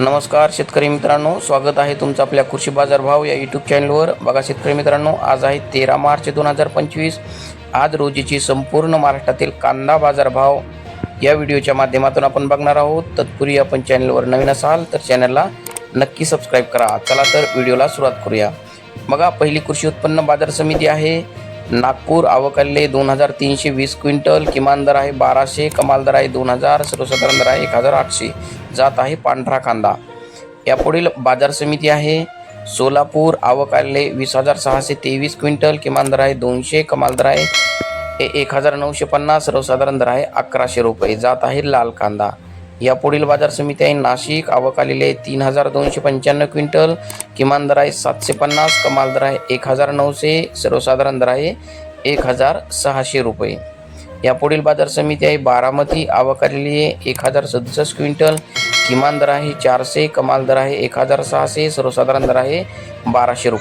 नमस्कार शेतकरी मित्रांनो. स्वागत आहे तुमचं आपल्या कृषी बाजार भाव या यूट्यूब चॅनलवर बघा शेतकरी मित्रांनो आज आहे तेरा मार्च दोन हजार पंचवीस. आज रोजीची संपूर्ण महाराष्ट्रातील कांदा बाजार भाव या व्हिडिओच्या माध्यमातून आपण बघणार आहोत. तत्पूर्वी आपण चॅनलवर नवीन असाल तर चॅनलला नक्की सबस्क्राईब करा. चला तर व्हिडिओला सुरुवात करूया. बघा पहिली कृषी उत्पन्न बाजार समिती आहे. नागपूर आवकाले दोन हजार तीनशे वीस क्विंटल. किमान दर आहे बाराशे कमाल दर आहे दोन हजार सर्वसाधारण दर आहे एक हजार आठशे. जात आहे पांढरा कांदा. यापुढील बाजार समिती आहे. सोलापूर आवकाले वीस हजार सहाशे तेवीस क्विंटल. किमान दर आहे दोनशे कमाल दर आहे एक हजार नऊशे पन्नास. सर्वसाधारण दर आहे अकराशे रुपये. जात आहे लाल कांदा. या पुढील बाजार समिती आहे. नाशिक आवक आलेली आहे तीन हजार दोनशे पंच्याण्णव क्विंटल. किमान दर आहे सातशे पन्नास कमाल दर आहे एक हजार नऊशे सर्वसाधारण दर आहे एक हजार सहाशे रुपये. या पुढील बाजार समिती आहे बारामती आवक आलेली आहे एक हजार सदुसष्ट क्विंटल. किमान दर आहे चारशे कमाल दर आहे एक हजार सहाशे सर्वसाधारण दर आहे बाराशे रुपये.